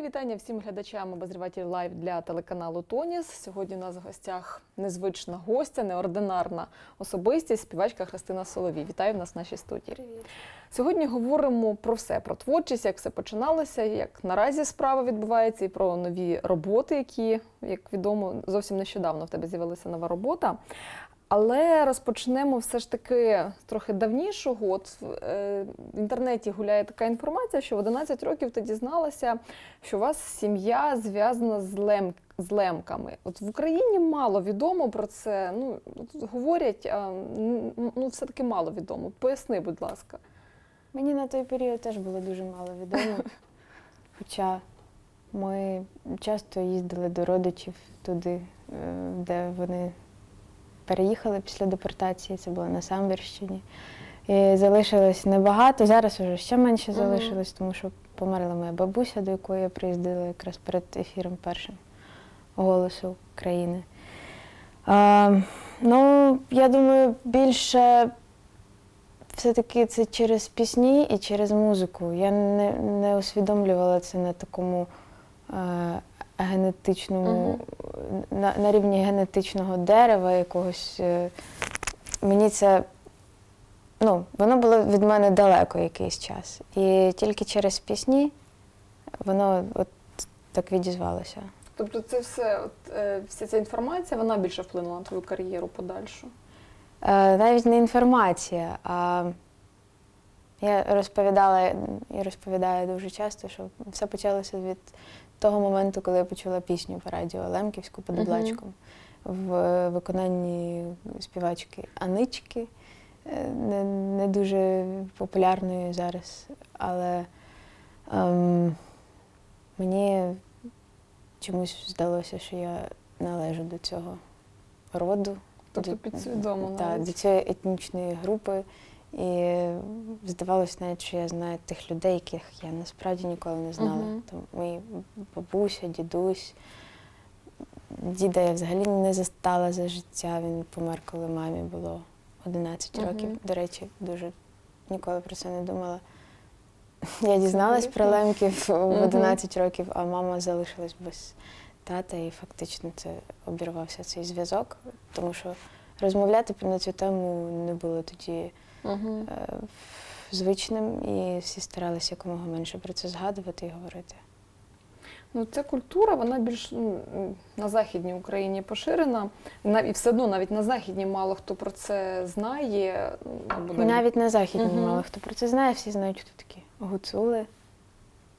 Мої вітання всім глядачам обозріватель лайв для телеканалу Тоніс. Сьогодні у нас в гостях незвична гостя, неординарна особистість, співачка Христина Соловій. Вітаю в нас в нашій студії. Привіт. Сьогодні говоримо про все: про творчість, як все починалося, як наразі справа відбувається, і про нові роботи, які, як відомо, зовсім нещодавно в тебе з'явилася нова робота. Але розпочнемо все ж таки з трохи давнішого. От в, е, в інтернеті гуляє така інформація, що в 11 років ти дізналася, що у вас сім'я зв'язана з, лем, з лемками. От в Україні мало відомо про це. Ну, говорять, а ну, все-таки мало відомо. Поясни, будь ласка. Мені на той період теж було дуже мало відомо. Хоча ми часто їздили до родичів туди, е, де вони переїхали після депортації, це було на Самбірщині. І залишилось небагато. Зараз вже ще менше залишилось, тому що померла моя бабуся, до якої я приїздила якраз перед ефіром першим голосу країни. А, ну, я думаю, більше все-таки це через пісні і через музику. Я не, не усвідомлювала це на такому е, генетичному, на, на рівні генетичного дерева якогось. Е, мені це, ну, воно було від мене далеко якийсь час. І тільки через пісні воно от так відізвалося. Тобто, це все, от, е, вся ця інформація, вона більше вплинула на твою кар'єру подальшу. Е, навіть не інформація, а я розповідала і розповідаю дуже часто, що все почалося від того моменту, коли я почула пісню по радіо Лемківську по Мгм. дублачком в виконанні співачки Анички, е, не, не дуже популярної зараз, але ем, мені чомусь здалося, що я належу до цього роду. Тобто До- підсвідомо та, навіть. до цієї етнічної групи. І здавалося навіть, що я знаю тих людей, яких я насправді ніколи не знала. Мгм. Там мої бабуся, дідусь. Діда я взагалі не застала за життя. Він помер, коли мамі було 11 Мгм. років. До речі, дуже ніколи про це не думала. Я дізналась про лемків в Мгм. 11 років, а мама залишилась без тата, і фактично це обірвався цей зв'язок, тому що розмовляти на цю тему не було тоді Угу. звичним, і всі старалися якомога менше про це згадувати і говорити. Ну, ця культура, вона більш на Західній Україні поширена. І все одно навіть на Західній мало хто про це знає. ну, Або навіть- Навіть на західні Мгм. мало хто про це знає, всі знають, хто такі гуцули.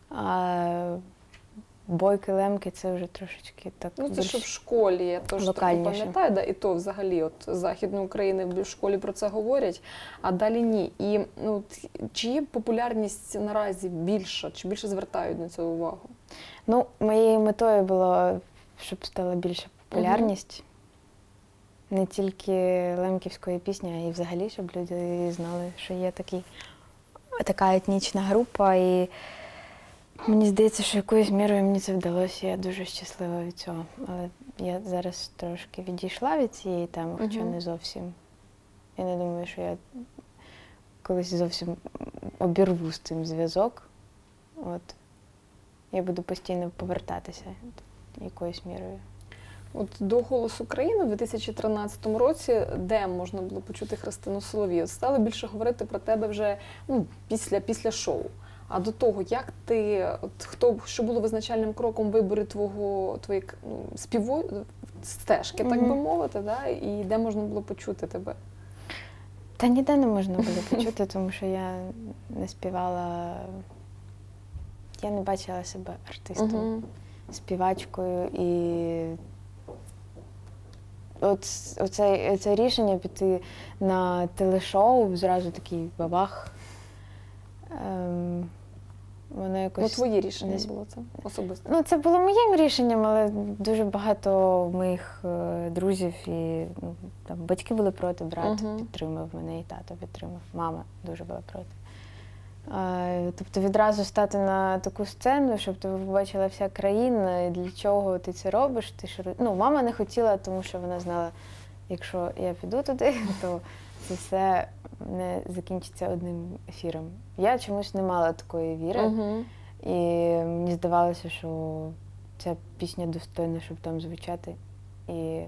А бойки, лемки це вже трошечки так. Ну, це що в школі, я теж локальніше. пам'ятаю, да, і то взагалі от Західної України в школі про це говорять, а далі ні. І ну, от чи є популярність наразі більша, чи більше звертають на це увагу? Ну, моєю метою було, щоб стала більша популярність. Не тільки лемківської пісні, а й взагалі, щоб люди знали, що є такий, така етнічна група. І мені здається, що якоюсь мірою мені це вдалося. Я дуже щаслива від цього. Але я зараз трошки відійшла від цієї теми, хоча Мгм. не зовсім. Я не думаю, що я колись зовсім обірву з цим зв'язок. От. Я буду постійно повертатися якоюсь мірою. От до голосу країни в 2013 році, де можна було почути Христину Соловій, от стали більше говорити про тебе вже ну, після, після шоу. А до того, як ти, от хто що було визначальним кроком в виборі твого твоєї ну, співо стежки, так би мовити, да? і де можна було почути тебе? Та ніде не можна було почути, тому що я не співала. Я не бачила себе артистом, Мгм. співачкою. І от оце, це рішення піти на телешоу, зразу такий бабах. Ем, воно Ну, якось. твоє рішення не було це особисто. Ну, це було моїм рішенням, але дуже багато моїх е, друзів і ну, там, батьки були проти, брат Мгм. підтримав мене, і тато підтримав. Мама дуже була проти. Е, тобто відразу стати на таку сцену, щоб тебе побачила вся країна, і для чого ти це робиш? Ти що... Ну, мама не хотіла, тому що вона знала, якщо я піду туди, то це все не закінчиться одним ефіром. Я чомусь не мала такої віри. Мгм. І мені здавалося, що ця пісня достойна, щоб там звучати. І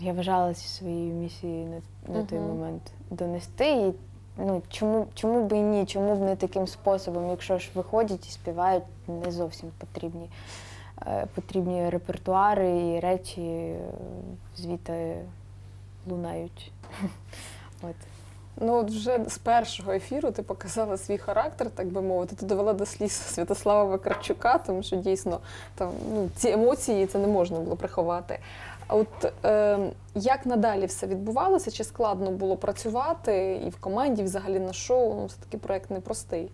я вважала це своєю місією на, на той момент донести. І ну, чому, чому б і ні? Чому б не таким способом, якщо ж виходять і співають не зовсім потрібні, е, потрібні репертуари і речі е, звідти лунають. От. Ну, от вже з першого ефіру ти показала свій характер, так би мовити. Ти довела до сліз Святослава Вакарчука, тому що дійсно там ну, ці емоції це не можна було приховати. А от е, як надалі все відбувалося? Чи складно було працювати і в команді, і взагалі на шоу? Ну, все-таки проект непростий.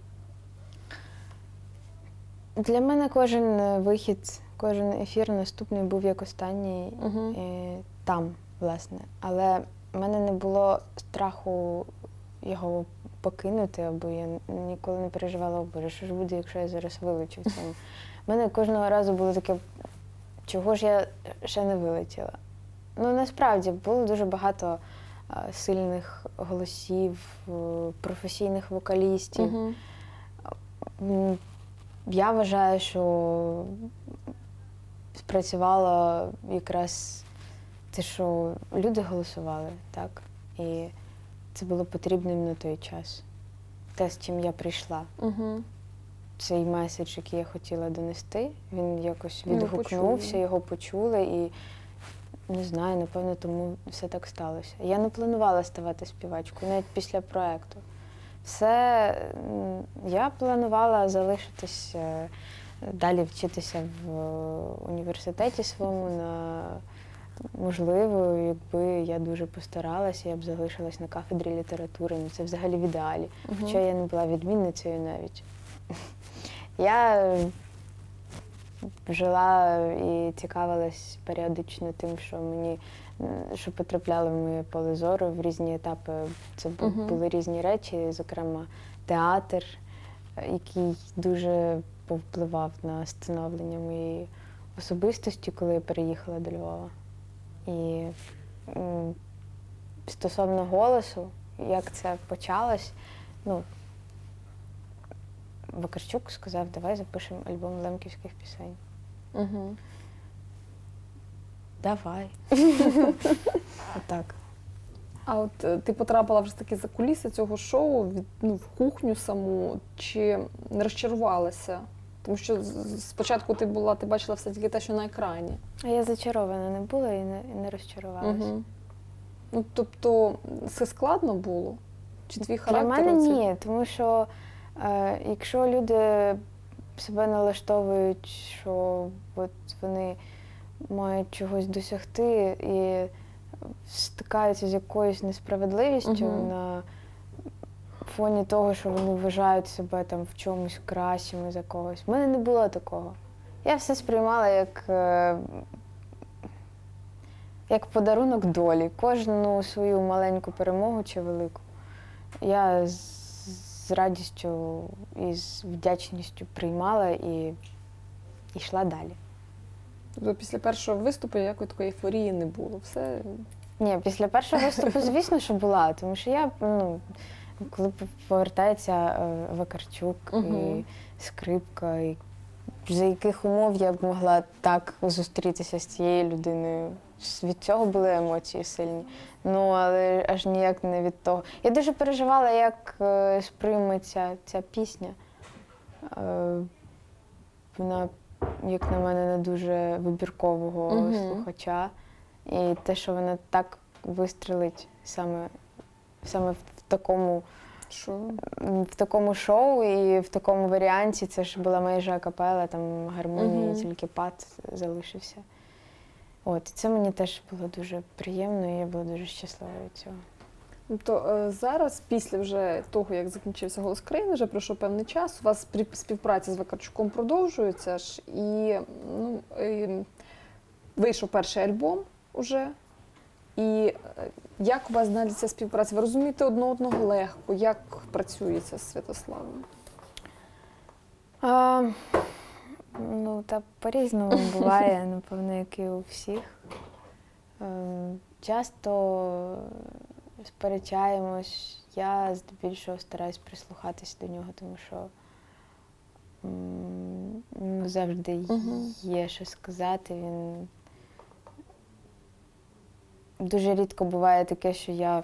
Для мене кожен вихід, кожен ефір наступний був як останній Угу. е, там, власне. Але в мене не було страху його покинути, або я ніколи не переживала, Боже, що ж буде, якщо я зараз вилечу в цьому. У мене кожного разу було таке, чого ж я ще не вилетіла. Ну, насправді було дуже багато сильних голосів, е, професійних вокалістів. М, Я вважаю, що спрацювало якраз те, що люди голосували, так? І це було потрібним на той час. Те, з чим я прийшла. Угу. Цей меседж, який я хотіла донести, він якось відгукнувся, його почули і не знаю, напевно, тому все так сталося. Я не планувала ставати співачкою навіть після проекту. Все я планувала залишитись е, далі вчитися в е, університеті своєму на можливо, якби я дуже постаралася, я б залишилась на кафедрі літератури. Ну це взагалі в ідеалі. Хоча я не була відмінницею навіть. Я е, жила і цікавилась періодично тим, що мені що потрапляло в моє поле зору в різні етапи. Це Мгм. були різні речі, зокрема театр, е, який дуже повпливав на становлення моєї особистості, коли я переїхала до Львова. І стосовно голосу, як це почалось, ну, Вакарчук сказав, давай запишемо альбом лемківських пісень. Угу. Давай. Отак. А от е, ти потрапила вже таки за куліси цього шоу, від, ну, в кухню саму, чи не розчарувалася? Тому що спочатку ти була, ти бачила все тільки те, що на екрані. А я зачарована не була і не, і не розчарувалася. Угу. Ну, тобто, це складно було? Чи твій Для характер? мене оцей? ні, тому що е, якщо люди себе налаштовують, що от вони мають чогось досягти і стикаються з якоюсь несправедливістю Мгм. на фоні того, що вони вважають себе там в чомусь кращими за когось. У мене не було такого. Я все сприймала як, е, як подарунок долі, кожну свою маленьку перемогу чи велику. Я з радістю і з вдячністю приймала і йшла далі. Тобто після першого виступу ніякої такої ейфорії не було. Все Ні, після першого виступу, звісно, що була, тому що я, ну, коли повертається е, Вакарчук Мгм. і скрипка, і за яких умов я б могла так зустрітися з цією людиною. Від цього були емоції сильні. Ну, але аж ніяк не від того. Я дуже переживала, як е, сприйметься ця пісня. Е, вона, як на мене, не дуже вибіркового Мгм. слухача. І те, що вона так вистрелить саме, саме в такому, що в такому шоу і в такому варіанті, це ж була майже акапела, там гармонії, Мгм. тільки пад залишився. От, це мені теж було дуже приємно, і я була дуже щаслива від цього. Тобто е, зараз, після вже того, як закінчився голос країни, вже пройшов певний час. У вас співпраця з Вакарчуком продовжується ж, і ну, е, вийшов перший альбом уже. І е, як у вас далі ця співпраця? Ви розумієте одне одного легко? Як працюється з Святославом? А, ну, та по-різному буває, напевно, як і у всіх. Ем, часто сперечаємось. Я здебільшого стараюсь прислухатись до нього, тому що м, завжди є що сказати. Він дуже рідко буває таке, що я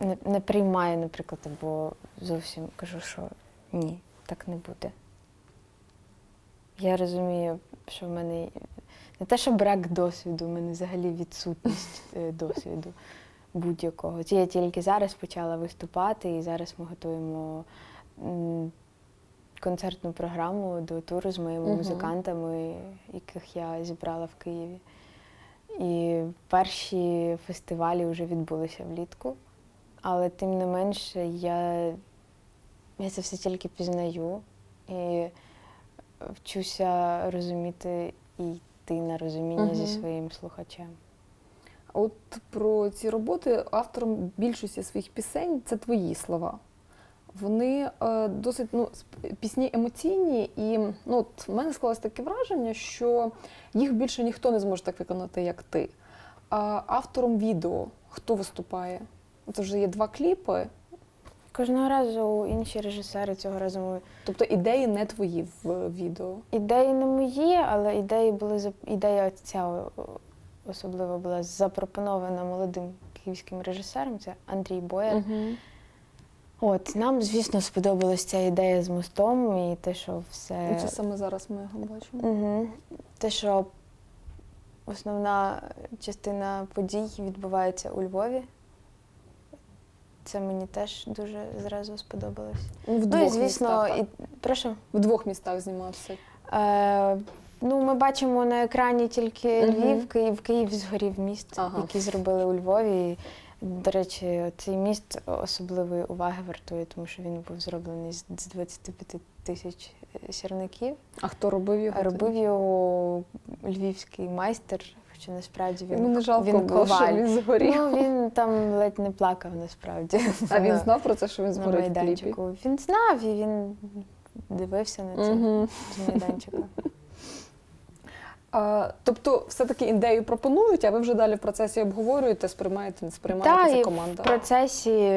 не, не приймаю, наприклад, або зовсім кажу, що ні, так не буде. Я розумію, що в мене не те, що брак досвіду, в мене взагалі відсутність е, досвіду будь-якого. Я тільки зараз почала виступати, і зараз ми готуємо концертну програму до туру з моїми музикантами, яких я зібрала в Києві. І перші фестивалі вже відбулися влітку, але тим не менше я, я це все тільки пізнаю і вчуся розуміти і йти на розуміння зі своїм слухачем. От про ці роботи автором більшості своїх пісень це твої слова. Вони е, досить ну, пісні емоційні, і ну, от в мене склалось таке враження, що їх більше ніхто не зможе так виконати, як ти. А автором відео хто виступає? Це вже є два кліпи, Кожного разу інші режисери цього разу ми тобто ідеї не твої в відео. Ідеї не мої, але ідеї були ідея ця особливо була запропонована молодим київським режисером. Це Андрій Бояр. Угу. От нам, звісно, сподобалась ця ідея з мостом і те, що все Це саме зараз ми його бачимо. Угу. те, що основна частина подій відбувається у Львові. Це мені теж дуже зразу сподобалось. В Ну і звісно, містах, і прошу. в двох містах знімався. Е, ну, ми бачимо на екрані тільки. Львів, Київ, Київ згорів міст, Ага. який зробили у Львові. До речі, цей міст особливої уваги вартує, тому що він був зроблений з з 25 тисяч е, сірників. А хто робив його? Робив його львівський майстер, хоча насправді він, Йому не жалко він було, коваль. він згорів. Ну, він там ледь не плакав насправді. А він знав про це, що він згорить в кліпі? Він знав і він дивився на це з майданчика. А, тобто, все-таки ідею пропонують, а ви вже далі в процесі обговорюєте, сприймаєте, не сприймаєте Та, це команда. В процесі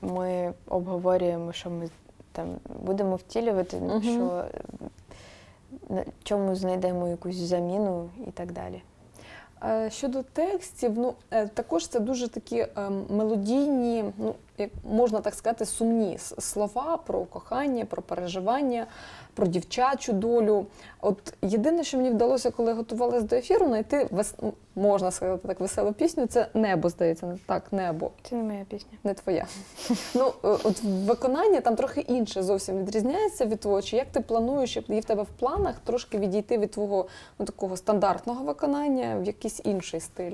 ми обговорюємо, що ми там будемо втілювати, Мгм. що на чому знайдемо якусь заміну і так далі. Е, Щодо текстів, ну е, також це дуже такі е, мелодійні, ну можна так сказати, сумні слова про кохання, про переживання, про дівчачу долю. От єдине, що мені вдалося, коли готувалася до ефіру, знайти вес... можна сказати так, веселу пісню. Це небо, здається, так, небо. Це не моя пісня. Не твоя. Ну, е, от виконання там трохи інше зовсім відрізняється від твого. Чи як ти плануєш, щоб є в тебе в планах трошки відійти від твого ну, такого стандартного виконання в якийсь інший стиль?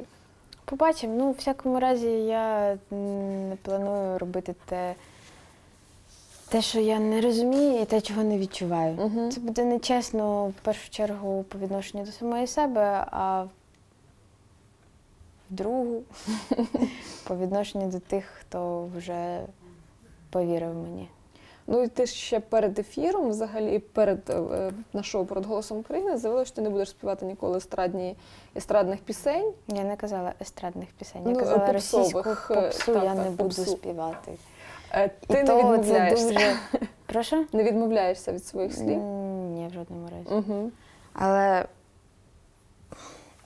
Побачимо. Ну, в всякому разі, я не планую робити те, те, що я не розумію, і те, чого не відчуваю. Угу. Це буде нечесно в першу чергу по відношенню до самої себе, а в другу по відношенню до тих, хто вже повірив мені. Ну і ти ще перед ефіром, взагалі, перед е, на шоу перед голосом України заявила, що ти не будеш співати ніколи естрадні естрадних пісень. Я не казала естрадних пісень, я Ну, казала попсових, російську е, попсу, так, я так, не буду співати. Е, І Ти не відмовляєшся. дуже. Прошу? Не відмовляєшся від своїх слів. Ні, в жодному разі. Угу. Але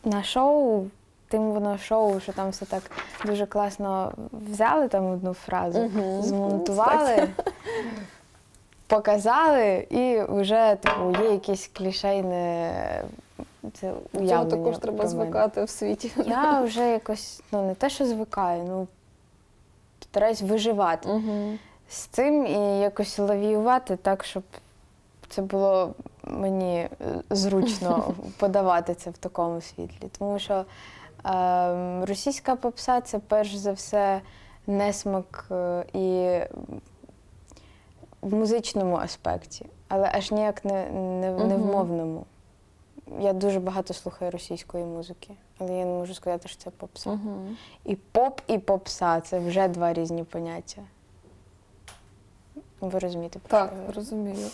на шоу, тим воно шоу, що там все так дуже класно взяли там одну фразу, змонтували, показали, і вже типу, є якесь клішейне це До цього також треба звикати в світі. Я вже якось ну не те, що звикаю, ну стараюсь виживати Угу. з цим і якось лавіювати так, щоб це було мені е, зручно подавати це в такому світлі. Тому що е, російська попса це перш за все несмак е, і в музичному аспекті, але аж ніяк не, не, не в мовному. Я дуже багато слухаю російської музики, але я не можу сказати, що це попса. Угу. І поп, і попса це вже два різні поняття. Ви розумієте, про Так, що я говорю? розумію.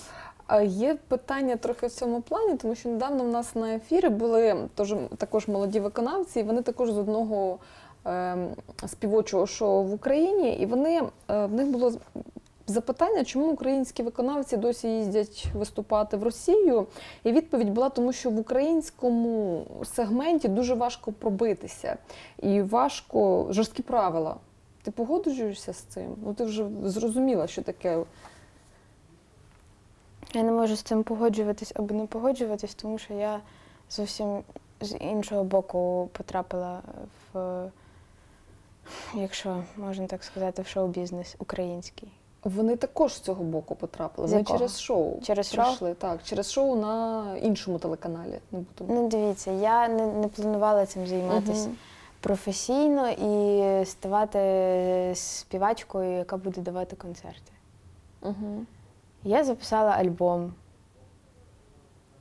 А є питання трохи в цьому плані, тому що недавно в нас на ефірі були тож, також молоді виконавці, і вони також з одного ем, співочого шоу в Україні, і вони е, в них було запитання, чому українські виконавці досі їздять виступати в Росію. І відповідь була тому, що в українському сегменті дуже важко пробитися і важко жорсткі правила. Ти погоджуєшся з цим? Ну ти вже зрозуміла, що таке. Я не можу з цим погоджуватись або не погоджуватись, тому що я зовсім з іншого боку потрапила в, якщо можна так сказати, в шоу-бізнес український. Вони також з цього боку потрапили. З Вони якого? через шоу. Через шоу? прийшли. Так, через шоу на іншому телеканалі. Не будемо. Ну, дивіться, я не, не планувала цим займатися Мгм. професійно і ставати співачкою, яка буде давати концерти. Угу. Я записала альбом.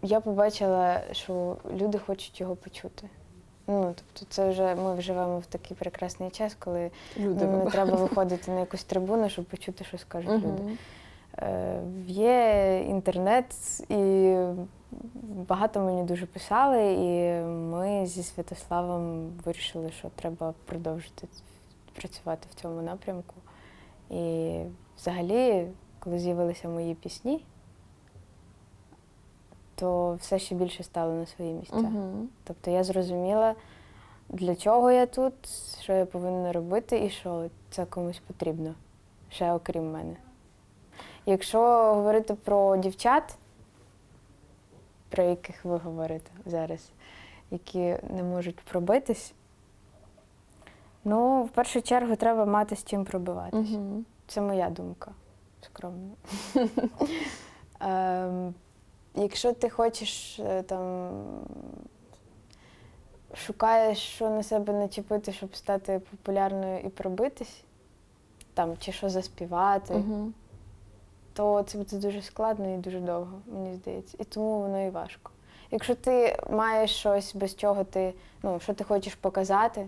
Я побачила, що люди хочуть його почути. Ну, тобто, це вже ми живемо в такий прекрасний час, коли Люди не треба виходити на якусь трибуну, щоб почути, що скажуть люди. Мгм. Е, Є інтернет, і багато мені дуже писали, і ми зі Святославом вирішили, що треба продовжити працювати в цьому напрямку. І взагалі, коли з'явилися мої пісні, то все ще більше стало на свої місця. Мгм. Тобто я зрозуміла, для чого я тут, що я повинна робити і що це комусь потрібно, ще окрім мене. Якщо говорити про дівчат, про яких ви говорите зараз, які не можуть пробитись, ну, в першу чергу, треба мати з чим пробиватись. Мгм. Це моя думка, скромно. Якщо ти хочеш е, там шукаєш, що на себе начепити, щоб стати популярною і пробитись, там, чи що заспівати, Мгм. то це буде дуже складно і дуже довго, мені здається. І тому воно і важко. Якщо ти маєш щось, без чого ти, ну, що ти хочеш показати,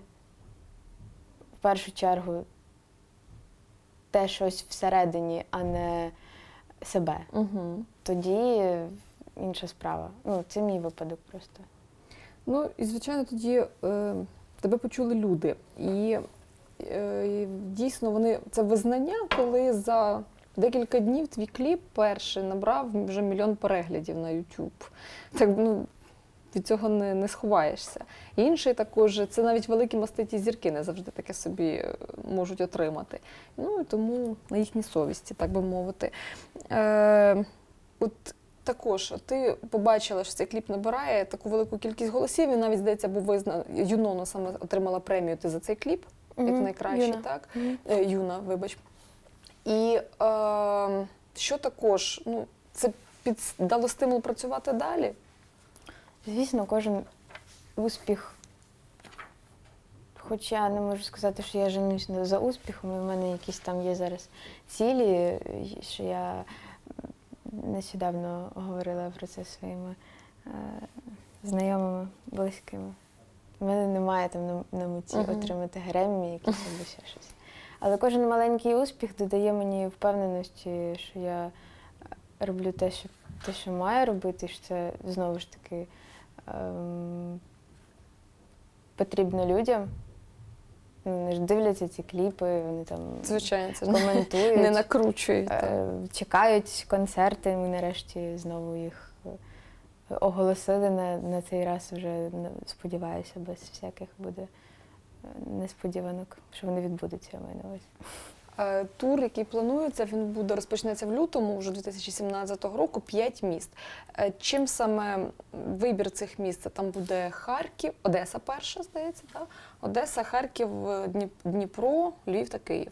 в першу чергу те щось всередині, а не себе, Мгм. тоді інша справа. Ну, це мій випадок просто. Ну і звичайно, тоді е, тебе почули люди. І е, дійсно вони це визнання, коли за декілька днів твій кліп перший набрав вже мільйон переглядів на YouTube. Так ну. Від цього не, не сховаєшся. Інший також, це навіть великі маститі зірки не завжди таке собі е, можуть отримати. Ну і тому на їхній совісті, так би мовити. Е, от також ти побачила, що цей кліп набирає таку велику кількість голосів. Він навіть здається, був визнаний. Юнона саме отримала премію ти за цей кліп, як Мгм, найкращий, Юна. так? Мгм. Е, Юна, вибач. І е, що також, ну, це під, дало стимул працювати далі. Звісно, кожен успіх. Хоч я не можу сказати, що я женюсь за успіхом, і в мене якісь там є зараз цілі, що я нещодавно говорила про це своїми е, знайомими, близькими. У мене немає там на, на меті Мгм. отримати Греммі якісь або ще щось. Але кожен маленький успіх додає мені впевненості, що я роблю те, що, те, що маю робити, що це знову ж таки ем, потрібно людям. Вони ж дивляться ці кліпи, вони там Звичайно, це коментують, не накручують. е, чекають концерти. Ми нарешті знову їх е, оголосили на, на цей раз вже, сподіваюся, без всяких буде е, несподіванок, що вони відбудуться, я маю на увазі. Е, Тур, який планується, він буде розпочнеться в лютому, вже 2017 року, п'ять міст. Е, Чим саме вибір цих міст? Там буде Харків, Одеса перша, здається, так? Одеса, Харків, е, Дніпро, Львів та Київ.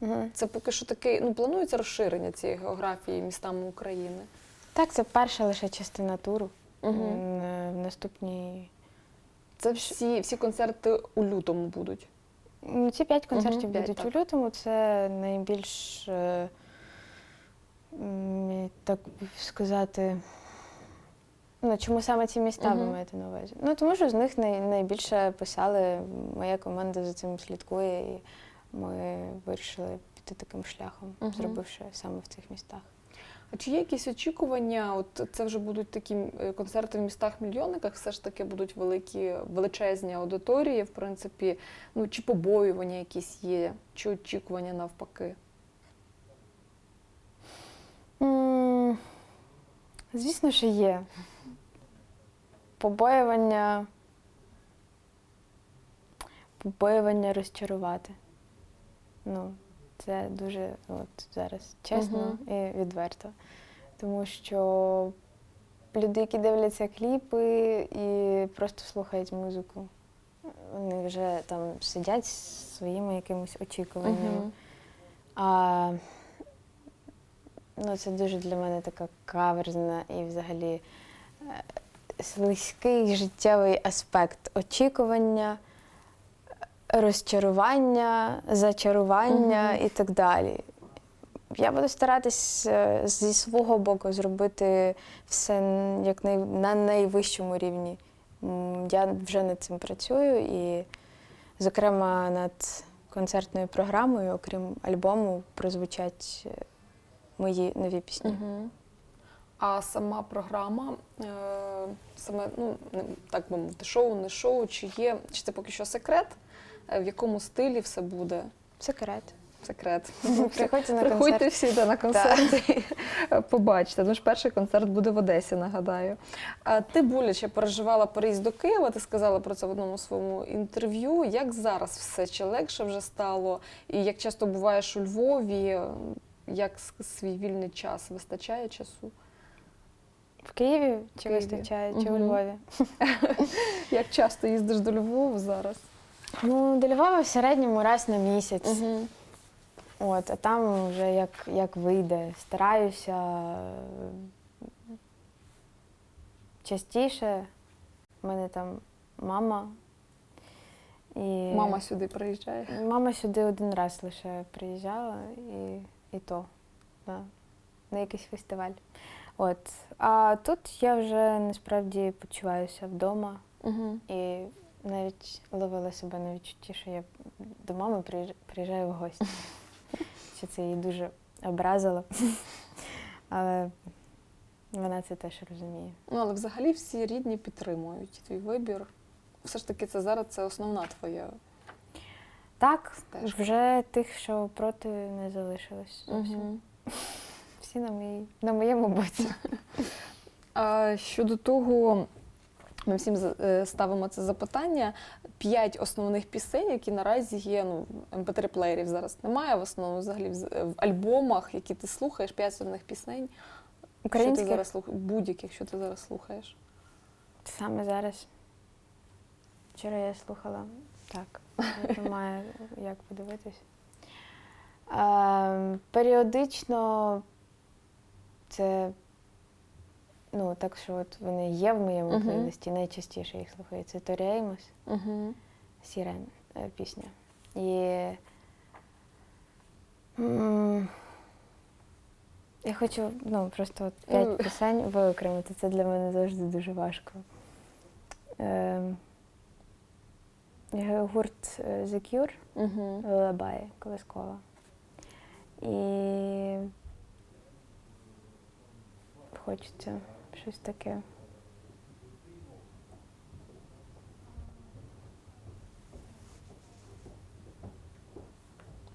Угу. Це поки що таке, ну планується розширення цієї географії містами України. Так, це перша лише частина туру. Угу. В наступній Це всі, всі концерти у лютому будуть. Ну, ці п'ять концертів Мгм, будуть так. у лютому. Це найбільш, е, м, так би сказати. Ну, чому саме ці міста ви Мгм. маєте на увазі? Ну, тому що з них най, найбільше писали. Моя команда за цим слідкує, і ми вирішили піти таким шляхом, Мгм. зробивши саме в цих містах. Чи є якісь очікування? От це вже будуть такі е, концерти в містах-мільйонниках, все ж таки будуть великі величезні аудиторії, в принципі, ну чи побоювання якісь є, чи очікування навпаки? Звісно, що є. Побоювання. Побоювання розчарувати. Ну, це дуже от зараз чесно і відверто. Тому що люди, які дивляться кліпи і просто слухають музику, вони вже там сидять зі своїми якимись очікуваннями. Мгм. А ну, це дуже для мене така каверзна і взагалі е, слизький життєвий аспект очікування, розчарування, зачарування і так далі. Я буду старатись е, зі свого боку зробити все як най, на найвищому рівні. Я вже над цим працюю і, зокрема, над концертною програмою, окрім альбому, прозвучать е, мої нові пісні. Мгм. А сама програма, е, саме, ну, так би мовити, шоу, не шоу, чи є, чи це поки що секрет, в якому стилі все буде? Секрет. Секрет. Приходьте на Приходьте концерт. всі да, на концерт і побачите. Тому ж перший концерт буде в Одесі, нагадаю. А ти боляче переживала переїзд до Києва, ти сказала про це в одному своєму інтерв'ю. Як зараз все? Чи легше вже стало? І як часто буваєш у Львові? Як свій вільний час вистачає часу? В Києві чи Києві. вистачає, чи у Львові? Як часто їздиш до Львова зараз? Ну, до Львова в середньому раз на місяць. От, а там вже як, як вийде. Стараюся е, частіше. У мене там мама. І Мама сюди приїжджає. Мама сюди один раз лише приїжджала, і, і то на, на якийсь фестиваль. От. А тут я вже насправді почуваюся вдома Угу. і навіть ловила себе на відчутті, що я до мами приїжджаю в гості. Що це її дуже образило. Але вона це теж розуміє. Ну, але взагалі всі рідні підтримують твій вибір. Все ж таки, це зараз це основна твоя. Так, Стежка. вже тих, що проти, не залишилось зовсім. Мгм. Всі на, моїй, на моєму боці. А щодо того, ми всім е, ставимо це запитання. П'ять основних пісень, які наразі є. Ну, mp3 плеєрів зараз немає. В основному взагалі в, альбомах, які ти слухаєш, п'ять основних пісень. Що ти зараз слухаєш? Будь-яких, що ти зараз слухаєш. саме зараз. Вчора я слухала так, немає як подивитись. Ем, періодично це, ну, так що от вони є в моєму Мгм. плейлисті, найчастіше їх слухаю. Це Торі Еймос, Угу. Сірен е, пісня. І м, я хочу ну, просто от Ну. п'ять пісень виокремити. Це для мене завжди дуже важко. Ем, е, гурт е, The Cure Угу. Лабає колискова. І хочеться щось таке.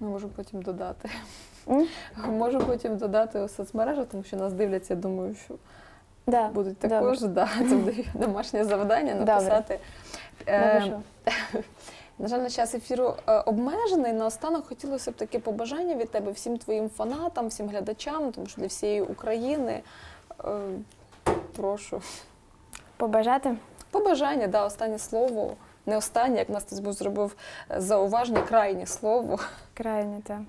Ми можемо потім додати. М? Можу потім додати у соцмережах, тому що нас дивляться, я думаю, що Да, будуть також. Да, домашнє завдання написати. Е, Напишу. На жаль, на час ефіру е, обмежений. Наостанок хотілося б таке побажання від тебе всім твоїм фанатам, всім глядачам, тому що для всієї України. Е, Прошу. Побажати. Побажання, да, останнє слово. Не останнє, як нас тут зробив е, зауваження, крайнє слово. Крайне, так.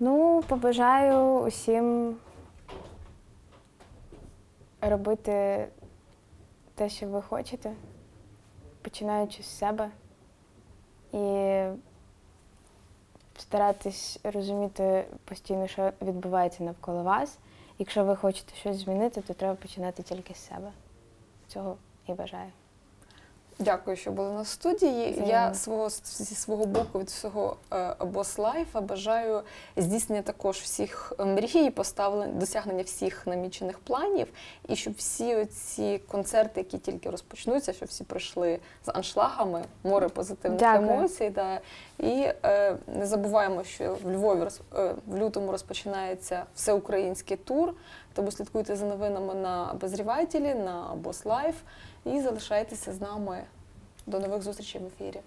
Ну, побажаю усім робити те, що ви хочете, починаючи з себе. І старатись розуміти постійно, що відбувається навколо вас. Якщо ви хочете щось змінити, то треба починати тільки з себе. Цього і бажаю. Дякую, що були на студії. Взаємно. Я свого зі свого боку від всього бос лайфа бажаю здійснення також всіх мрій, поставлень, досягнення всіх намічених планів, і щоб всі ці концерти, які тільки розпочнуться, щоб всі пройшли з аншлагами, море позитивних Дякую. емоцій, да, І е, не забуваємо, що в Львові роз- е, в лютому розпочинається всеукраїнський тур. Тому слідкуйте за новинами на Обозрівателі, на Бослайф і залишайтеся з нами. До нових зустрічей в ефірі.